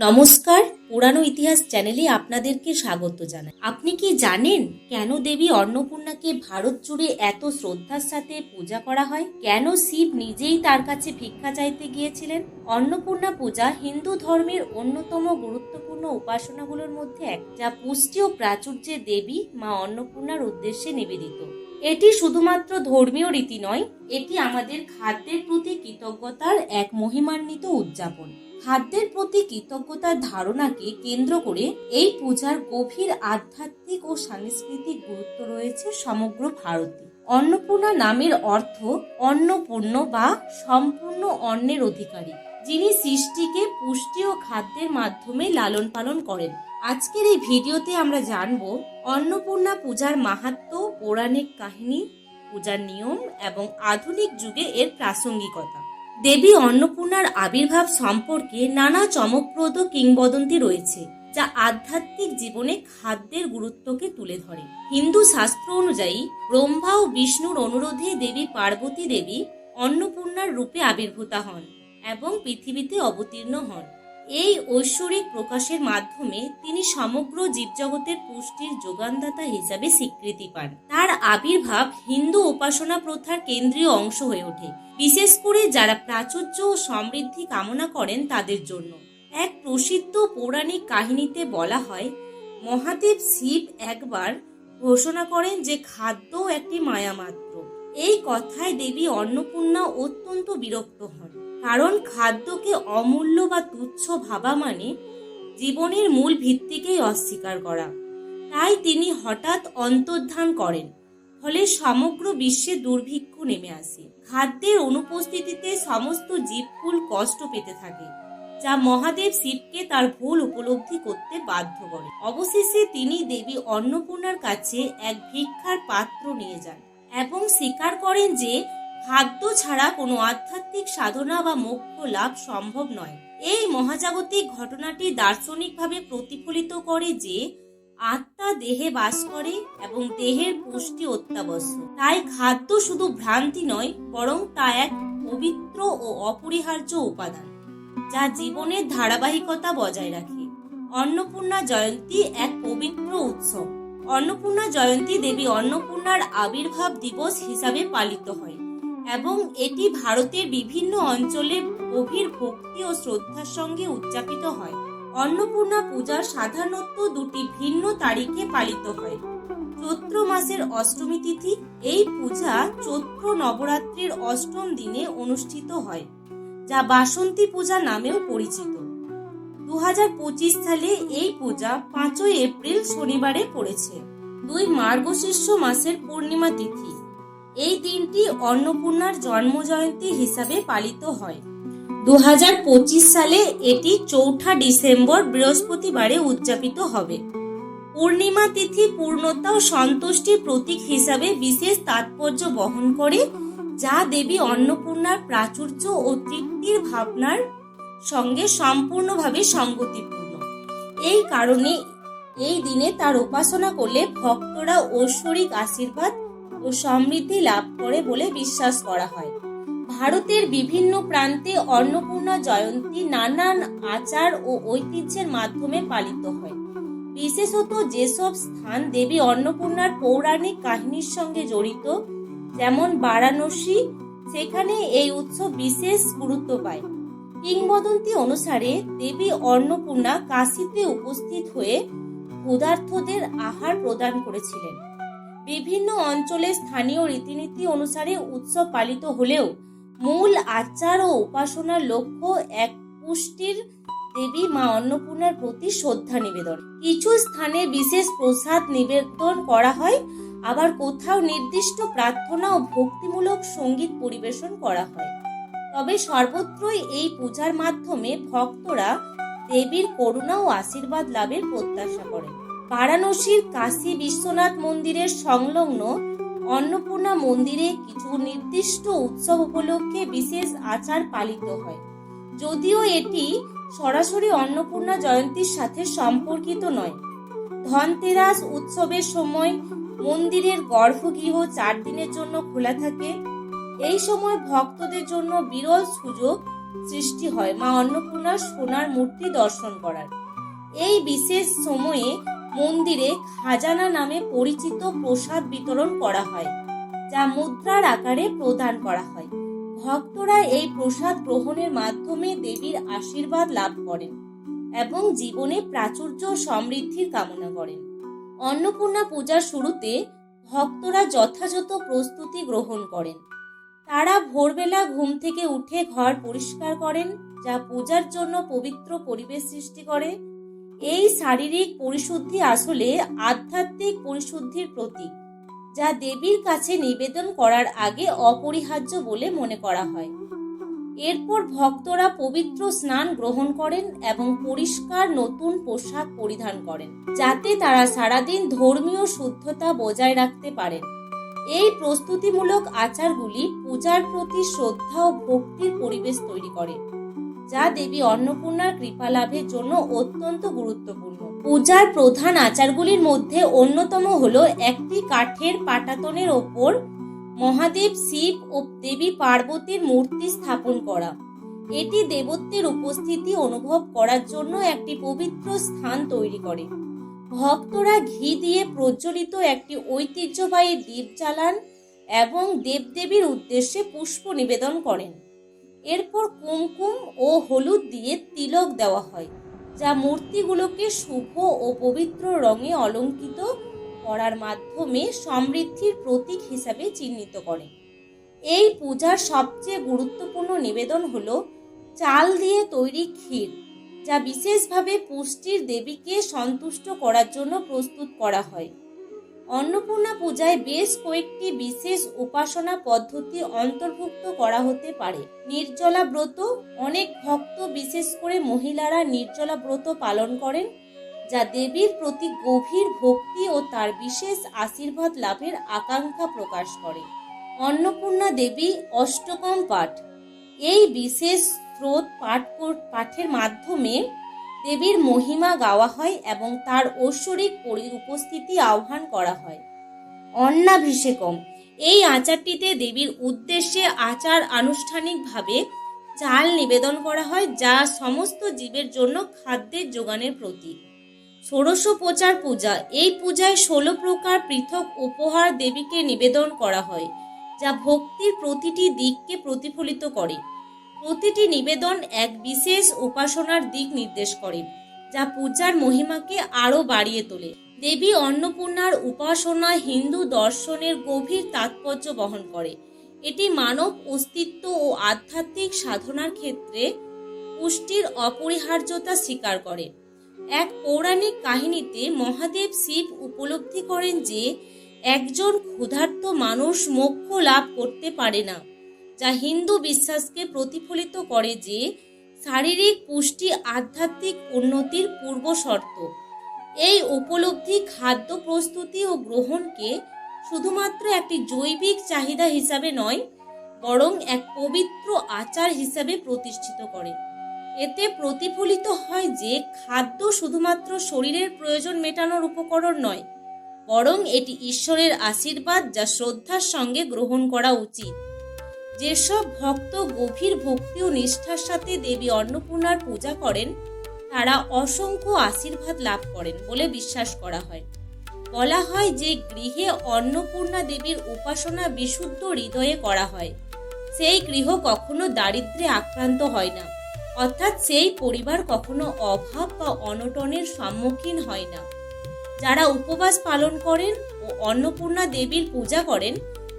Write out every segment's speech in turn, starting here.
নমস্কার পুরানো ইতিহাস চ্যানেলে আপনাদেরকে স্বাগত জানাই। আপনি কি জানেন কেন দেবী অন্নপূর্ণাকে ভারত জুড়ে এত শ্রদ্ধার সাথে পূজা করা হয়? কেন শিব নিজেই তার কাছে ভিক্ষা চাইতে গিয়েছিলেন? অন্নপূর্ণা পূজা হিন্দু ধর্মের অন্যতম গুরুত্বপূর্ণ উপাসনাগুলোর মধ্যে এক, যা পুষ্টি ও প্রাচুর্যের দেবী মা অন্নপূর্ণার উদ্দেশ্যে নিবেদিত। এটি শুধুমাত্র ধর্মীয় রীতি নয়, এটি আমাদের খাদ্যের প্রতি কৃতজ্ঞতার এক মহিমান্বিত উদযাপন। খাদ্যের প্রতি কৃতজ্ঞতার ধারণাকে কেন্দ্র করে এই পূজার গভীর আধ্যাত্মিক ও সাংস্কৃতিক গুরুত্ব রয়েছে সমগ্র ভারতে। অন্নপূর্ণা নামের অর্থ অন্নপূর্ণ বা সম্পূর্ণ অন্নের অধিকারী। যিনি সৃষ্টিকে, পুষ্টি ও খাদ্যের মাধ্যমে লালন পালন করেন। আজকের এই ভিডিওতে আমরা জানব অন্নপূর্ণা পূজার মাহাত্ম্য পৌরাণিক কাহিনী, পূজার নিয়ম এবং আধুনিক যুগে এর প্রাসঙ্গিকতা। দেবী অন্নপূর্ণার আবির্ভাব সম্পর্কে নানা চমকপ্রদ কিংবদন্তি রয়েছে, যা আধ্যাত্মিক জীবনে খাদ্যের গুরুত্বকে তুলে ধরে। হিন্দু শাস্ত্র অনুযায়ী ব্রহ্মা ও বিষ্ণুর অনুরোধে দেবী পার্বতী দেবী অন্নপূর্ণার রূপে আবির্ভূত হন এবং পৃথিবীতে অবতীর্ণ হন। এই ঐশ্বরিক প্রকাশের মাধ্যমে তিনি সমগ্র জীবজগতের পুষ্টির যোগানদাতা হিসাবে স্বীকৃতি পান। তার আবির্ভাব হিন্দু উপাসনা প্রথার কেন্দ্রীয় অংশ হয়ে ওঠে, বিশেষ করে যারা প্রাচুর্য ও সমৃদ্ধি কামনা করেন তাদের জন্য। এক প্রসিদ্ধ পৌরাণিক কাহিনীতে বলা হয়, মহাদেব শিব একবার ঘোষণা করেন যে খাদ্য একটি মায়া মাত্র এই কথায় দেবী অন্নপূর্ণা অত্যন্ত বিরক্ত হন। কারণ খাদ্যকে অমূল্য বা তুচ্ছ ভাবা মানে জীবনের মূল ভিত্তিকেই অস্বীকার করা। তাই তিনি হঠাৎ অন্তর্ধান করেন, ফলে সমগ্র বিশ্বে দুর্ভিক্ষ নেমে আসে। খাদ্যের অনুপস্থিতিতে সমস্ত জীবকুল কষ্ট পেতে থাকে, যা মহাদেব শিবকে তার ভুল উপলব্ধি করতে বাধ্য করে অবশেষে তিনি দেবী অন্নপূর্ণার কাছে এক ভিক্ষার পাত্র নিয়ে যান। এবং স্বীকার করেন যে খাদ্য ছাড়া কোনো আধ্যাত্মিক সাধনা বা মোক্ষ লাভ সম্ভব নয়। এই মহাজাগতিক ঘটনাটি দার্শনিকভাবে প্রতিফলিত করে যে আত্মা দেহে বাস করে এবং দেহের পুষ্টি অত্যাবশ্যক। তাই খাদ্য শুধু ভ্রান্তি নয়, বরং তা এক পবিত্র ও অপরিহার্য উপাদান, যা জীবনের ধারাবাহিকতা বজায় রাখে। অন্নপূর্ণা জয়ন্তী এক পবিত্র উৎসব। অন্নপূর্ণা জয়ন্তী দেবী অন্নপূর্ণার আবির্ভাব দিবস হিসাবে পালিত হয় এবং এটি ভারতের বিভিন্ন অঞ্চলে গভীর ভক্তি ও শ্রদ্ধার সঙ্গে উদযাপিত হয়। অন্নপূর্ণা পূজা সাধারণত দুটি ভিন্ন তারিখে পালিত হয়। চৈত্র মাসের অষ্টমী তিথি, এই পূজা চৈত্র নবরাত্রির অষ্টম দিনে অনুষ্ঠিত হয়, যা বাসন্তী পূজা নামেও পরিচিত। দু হাজার পঁচিশ সালে এই পূজা পাঁচই এপ্রিল শনিবারে পড়েছে। দুই মার্গশীর্ষ মাসের পূর্ণিমা তিথি। এই দিনটি অন্নপূর্ণার জন্ম জয়ন্তী হিসাবে পালিত হয়। দু হাজার পঁচিশ সালে এটি চৌঠা ডিসেম্বর বৃহস্পতিবারে উদযাপিত হবে। পূর্ণিমা তিথি পূর্ণতা ও সন্তুষ্টির প্রতীক হিসাবে বিশেষ তাৎপর্য বহন করে, যা দেবী অন্নপূর্ণার প্রাচুর্য ও তৃপ্তির ভাবনার সঙ্গে সম্পূর্ণভাবে সঙ্গতিপূর্ণ। এই কারণে এই দিনে তার উপাসনা করলে ভক্তরা ঐশ্বরিক আশীর্বাদ ও সমৃদ্ধি লাভ করে বলে বিশ্বাস করা হয়। ভারতের বিভিন্ন প্রান্তে অন্নপূর্ণা জয়ন্তী নানান আচার ও ঐতিহ্যের মাধ্যমে পালিত হয়। বিশেষত যেসব স্থান দেবী অন্নপূর্ণার পৌরাণিক কাহিনীর সঙ্গে জড়িত, যেমন বারাণসী, সেখানে এই উৎসব বিশেষ গুরুত্ব পায়। কিংবদন্তি অনুসারে দেবী অন্নপূর্ণা কাশীতে উপস্থিত হয়ে ক্ষুধার্থদের আহার প্রদান করেছিলেন। বিভিন্ন অঞ্চলে স্থানীয় রীতিনীতি অনুসারে উৎসব পালিত হলেও মূল আচার ও উপাসনার লক্ষ্য এক পুষ্টির দেবী মা অন্নপূর্ণার প্রতি শ্রদ্ধা নিবেদন। কিছু স্থানে বিশেষ প্রসাদ নিবেদন করা হয়, আবার কোথাও নির্দিষ্ট প্রার্থনা ও ভক্তিমূলক সংগীত পরিবেশন করা হয়। তবে সর্বত্রই এই পূজার মাধ্যমে ভক্তরা দেবীর করুণা ও আশীর্বাদ লাভের প্রত্যাশা করেন। বারাণসীর কাশী বিশ্বনাথ মন্দিরের সংলগ্ন অন্নপূর্ণা মন্দিরে কিছু নির্দিষ্ট উৎসব উপলক্ষে বিশেষ আচার পালিত হয়। যদিও এটি সরাসরি অন্নপূর্ণা জয়ন্তীর সাথে সম্পর্কিত নয়। ধনতেরাস উৎসবের সময় মন্দিরের গর্ভগৃহ চার দিনের জন্য খোলা থাকে। এই সময় ভক্তদের জন্য বিরল সুযোগ সৃষ্টি হয় মা অন্নপূর্ণার সোনার মূর্তি দর্শন করার। এই বিশেষ সময়ে মন্দিরে খাজানা নামে পরিচিত প্রসাদ বিতরণ করা হয়, যা মুদ্রার আকারে প্রদান করা হয়। ভক্তরা এই প্রসাদ গ্রহণের মাধ্যমে দেবীর আশীর্বাদ লাভ করেন এবং জীবনে প্রাচুর্য সমৃদ্ধির কামনা করেন। অন্নপূর্ণা পূজার শুরুতে ভক্তরা যথাযথ প্রস্তুতি গ্রহণ করেন। তারা ভোরবেলা ঘুম থেকে উঠে ঘর পরিষ্কার করেন, যা পূজার জন্য পবিত্র পরিবেশ সৃষ্টি করে। এই শারীরিক পরিশুদ্ধি আসলে আধ্যাত্মিক পরিশুদ্ধির প্রতীক, যা দেবীর কাছে নিবেদন করার আগে অপরিহার্য বলে মনে করা হয়। এরপর ভক্তরা পবিত্র স্নান গ্রহণ করেন এবং পরিষ্কার নতুন পোশাক পরিধান করেন, যাতে তারা সারাদিন ধর্মীয় শুদ্ধতা বজায় রাখতে পারেন। এই প্রস্তুতিমূলক আচারগুলি পূজার প্রতি শ্রদ্ধা ও ভক্তির পরিবেশ তৈরি করে, যা দেবী অন্নপূর্ণার কৃপা লাভের জন্য অত্যন্ত গুরুত্বপূর্ণ। পূজার প্রধান আচারগুলির মধ্যে অন্যতম হল একটি কাঠের পাটাতনের ওপর মহাদেব শিব ও দেবী পার্বতীর মূর্তি স্থাপন করা। এটি দেবত্বের উপস্থিতি অনুভব করার জন্য একটি পবিত্র স্থান তৈরি করে। ভক্তরা ঘি দিয়ে প্রজ্বলিত একটি ঐতিহ্যবাহী দ্বীপ জ্বালান এবং দেবদেবীর উদ্দেশ্যে পুষ্প নিবেদন করেন। এরপর কুমকুম ও হলুদ দিয়ে তিলক দেওয়া হয়, যা মূর্তিগুলোকে শুভ ও পবিত্র রঙে অলঙ্কিত করার মাধ্যমে সমৃদ্ধির প্রতীক হিসাবে চিহ্নিত করে। এই পূজার সবচেয়ে গুরুত্বপূর্ণ নিবেদন হল চাল দিয়ে তৈরি ক্ষীর। যা বিশেষভাবে পুষ্টির দেবীকে সন্তুষ্ট করার জন্য প্রস্তুত করা হয়। অন্নপূর্ণা পূজায় বেশ কয়েকটি বিশেষ উপাসনা পদ্ধতি অন্তর্ভুক্ত করা হতে পারে। নির্জলা ব্রত, অনেক ভক্ত বিশেষ করে মহিলারা নির্জলা ব্রত পালন করেন, যা দেবীর প্রতি গভীর ভক্তি ও তার বিশেষ আশীর্বাদ লাভের আকাঙ্ক্ষা প্রকাশ করে। অন্নপূর্ণা দেবী অষ্টকম পাঠ, এই বিশেষ স্রোত পাঠ পাঠের মাধ্যমে দেবীর মহিমা গাওয়া হয় এবং তার ঐশ্বরিক উপস্থিতি আহ্বান করা হয়। অন্নাভিষেকম। এই আচারটিতে দেবীর উদ্দেশ্যে আচার আনুষ্ঠানিকভাবে চাল নিবেদন করা হয়, যা সমস্ত জীবের জন্য খাদ্যের যোগানের প্রতীক। ষোড়শোপচার পূজা। এই পূজায় ষোলো প্রকার পৃথক উপহার দেবীকে নিবেদন করা হয়, যা ভক্তির প্রতিটি দিককে প্রতিফলিত করে। প্রতিটি নিবেদন এক বিশেষ উপাসনার দিক নির্দেশ করে, যা পূজার মহিমাকে আরও বাড়িয়ে তোলে। দেবী অন্নপূর্ণার উপাসনা হিন্দু দর্শনের গভীর তাৎপর্য বহন করে। এটি মানব অস্তিত্ব ও আধ্যাত্মিক সাধনার ক্ষেত্রে পুষ্টির অপরিহার্যতা স্বীকার করে। এক পৌরাণিক কাহিনীতে মহাদেব শিব উপলব্ধি করেন যে, একজন ক্ষুধার্ত মানুষ মোক্ষ লাভ করতে পারে না। যা হিন্দু বিশ্বাসকে প্রতিফলিত করে যে শারীরিক পুষ্টি আধ্যাত্মিক উন্নতির পূর্ব শর্ত। এই উপলব্ধি খাদ্য প্রস্তুতি ও গ্রহণকে শুধুমাত্র একটি জৈবিক চাহিদা হিসাবে নয়, বরং এক পবিত্র আচার হিসাবে প্রতিষ্ঠিত করে। এতে প্রতিফলিত হয় যে খাদ্য শুধুমাত্র শরীরের প্রয়োজন মেটানোর উপকরণ নয়, বরং এটি ঈশ্বরের আশীর্বাদ যা শ্রদ্ধার সঙ্গে গ্রহণ করা উচিত। যেসব ভক্ত গভীর ভক্তি ও নিষ্ঠার সাথে দেবী অন্নপূর্ণার পূজা করেন, তারা অসংখ্য আশীর্বাদ লাভ করেন বলে বিশ্বাস করা হয়। বলা হয় যে গৃহে অন্নপূর্ণা দেবীর উপাসনা বিশুদ্ধ হৃদয়ে করা হয়। সেই গৃহ কখনো দারিদ্রে আক্রান্ত হয় না। অর্থাৎ সেই পরিবার কখনো অভাব বা অনটনের সম্মুখীন হয় না। যারা উপবাস পালন করেন ও অন্নপূর্ণা দেবীর পূজা করেন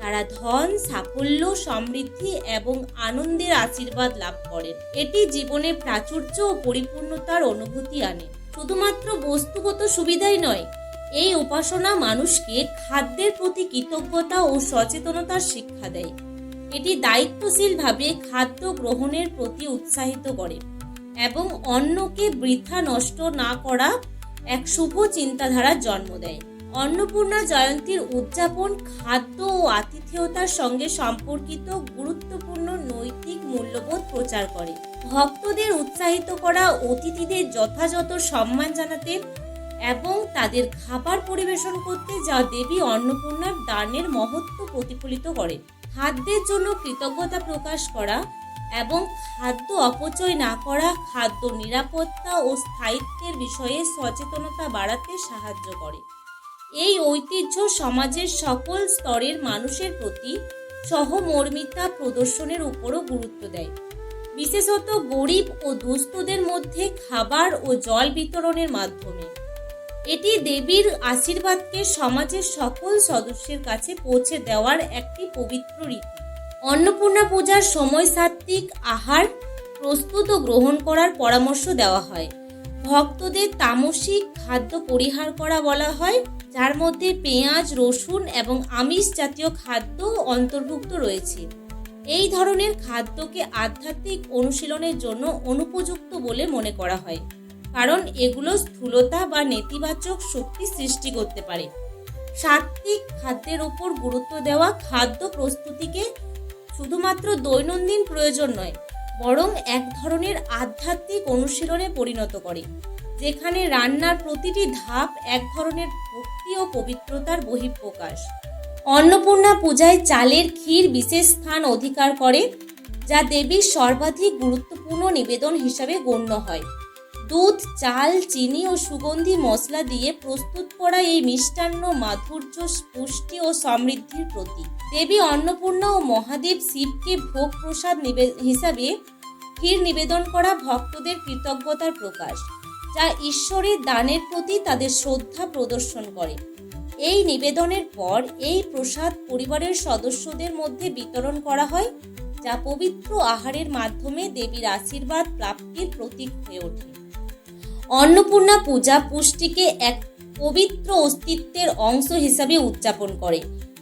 তারা ধন, সাফল্য, সমৃদ্ধি এবং আনন্দের আশীর্বাদ লাভ করেন। এটি জীবনে প্রাচুর্য ও পরিপূর্ণতার অনুভূতি আনে। শুধুমাত্র বস্তুগত সুবিধাই নয়, এই উপাসনা মানুষকে খাদ্যের প্রতি কৃতজ্ঞতা ও সচেতনতার শিক্ষা দেয়। এটি দায়িত্বশীলভাবে খাদ্য গ্রহণের প্রতি উৎসাহিত করে এবং অন্যকে বৃথা নষ্ট না করা এক শুভ চিন্তাধারার জন্ম দেয়। অন্নপূর্ণা জয়ন্তীর উদযাপন, খাদ্য ও আতিথেয়তার সঙ্গে সম্পর্কিত গুরুত্বপূর্ণ নৈতিক মূল্যবোধ প্রচার করে। ভক্তদের উৎসাহিত করা, অতিথিদের যথাযথ সম্মান জানাতে এবং তাদের খাবার পরিবেশন করতে যা দেবী অন্নপূর্ণার দানের মহত্ব প্রতিফলিত করে। খাদ্যের জন্য কৃতজ্ঞতা প্রকাশ করা এবং খাদ্য অপচয় না করা, খাদ্য নিরাপত্তা ও স্থায়িত্বের বিষয়ে সচেতনতা বাড়াতে সাহায্য করে। এই ঐতিহ্য সমাজের সকল স্তরের মানুষের প্রতি সহমর্মিতা প্রদর্শনের উপরও গুরুত্ব দেয়। বিশেষত গরিব ও দুস্থদের মধ্যে খাবার ও জল বিতরণের মাধ্যমে। এটি দেবীর আশীর্বাদকে সমাজের সকল সদস্যের কাছে পৌঁছে দেওয়ার একটি পবিত্র রীতি। অন্নপূর্ণা পূজার সময় সাত্ত্বিক আহার প্রস্তুত ও গ্রহণ করার পরামর্শ দেওয়া হয়। ভক্তদের তামসিক খাদ্য পরিহার করা বলা হয়। যার মধ্যে পেঁয়াজ, রসুন এবং আমিষ জাতীয় খাদ্য অন্তর্ভুক্ত রয়েছে। এই ধরনের খাদ্যকে আধ্যাত্মিক অনুশীলনের জন্য অনুপযুক্ত বলে মনে করা হয়, কারণ এগুলো স্থূলতা বা নেতিবাচক শক্তি সৃষ্টি করতে পারে। সাত্ত্বিক খাদ্যের ওপর গুরুত্ব দেওয়া খাদ্য প্রস্তুতিকে শুধুমাত্র দৈনন্দিন প্রয়োজন নয়, বরং এক ধরনের আধ্যাত্মিক অনুশীলনে পরিণত করে, যেখানে রান্নার প্রতিটি ধাপ এক ধরনের ভক্তি ও পবিত্রতার বহিঃপ্রকাশ। অন্নপূর্ণা পূজায় চালের ক্ষীর বিশেষ স্থান অধিকার করে, যা দেবীর সর্বাধিক গুরুত্বপূর্ণ নিবেদন হিসাবে গণ্য হয়। দুধ, চাল, চিনি ও সুগন্ধি মশলা দিয়ে প্রস্তুত করা এই মিষ্টান্ন মাধুর্য, পুষ্টি ও সমৃদ্ধির প্রতীক। দেবী অন্নপূর্ণা ও মহাদেব শিবকে ভোগ প্রসাদ হিসাবে ক্ষীর নিবেদন করা ভক্তদের কৃতজ্ঞতার প্রকাশ। যা ঈশ্বরের দানের প্রতি তাদের শ্রদ্ধা প্রদর্শন করে। এই নিবেদনের পর এই প্রসাদ পরিবারের সদস্যদের মধ্যে বিতরণ করা হয়, যা পবিত্র আহারের মাধ্যমে দেবীর আশীর্বাদ প্রাপ্তির প্রতীক হয়ে ওঠে। অন্নপূর্ণা পূজা পুষ্টিকে এক পবিত্র অস্তিত্বের অংশ হিসাবে উদযাপন করে,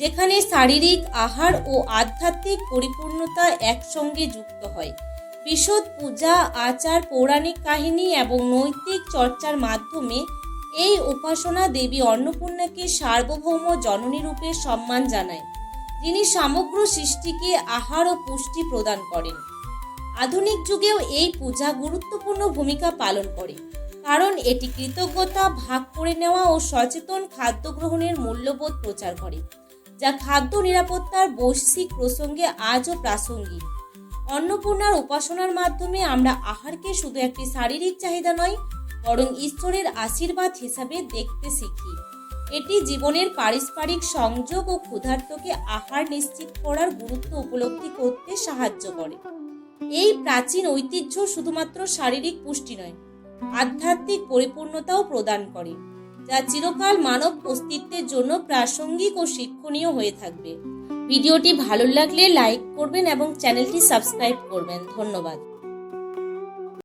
যেখানে শারীরিক, আহার ও আধ্যাত্মিক পরিপূর্ণতা একসঙ্গে যুক্ত হয়। বিশদ পূজা, আচার, পৌরাণিক কাহিনী এবং নৈতিক চর্চার মাধ্যমে এই উপাসনা দেবী অন্নপূর্ণাকে সার্বভৌম জননী রূপে সম্মান জানায়, যিনি সমগ্র সৃষ্টিকে আহার ও পুষ্টি প্রদান করেন। আধুনিক যুগেও এই পূজা গুরুত্বপূর্ণ ভূমিকা পালন করে, কারণ এটি কৃতজ্ঞতা ভাগ করে নেওয়া ও সচেতন খাদ্য গ্রহণের মূল্যবোধ প্রচার করে, যা খাদ্য নিরাপত্তার বৈশ্বিক প্রসঙ্গে আজও প্রাসঙ্গিক। অন্নপূর্ণার উপাসনার মাধ্যমে আমরা আহারকে শুধু একটি শারীরিক চাহিদা নয়, বরং ঈশ্বরের আশীর্বাদ হিসাবে দেখতে শিখি। এটি জীবনের পারস্পরিক সংযোগ ও ক্ষুধার্তকে আহার নিশ্চিত করার গুরুত্ব উপলব্ধি করতে সাহায্য করে। এই প্রাচীন ঐতিহ্য শুধুমাত্র শারীরিক পুষ্টি নয়, আধ্যাত্মিক পরিপূর্ণতাও প্রদান করে, যা চিরকাল মানব অস্তিত্বের জন্য প্রাসঙ্গিক ও শিক্ষণীয় হয়ে থাকবে। ভিডিওটি ভালো লাগলে লাইক করবেন এবং চ্যানেলটি সাবস্ক্রাইব করবেন। ধন্যবাদ।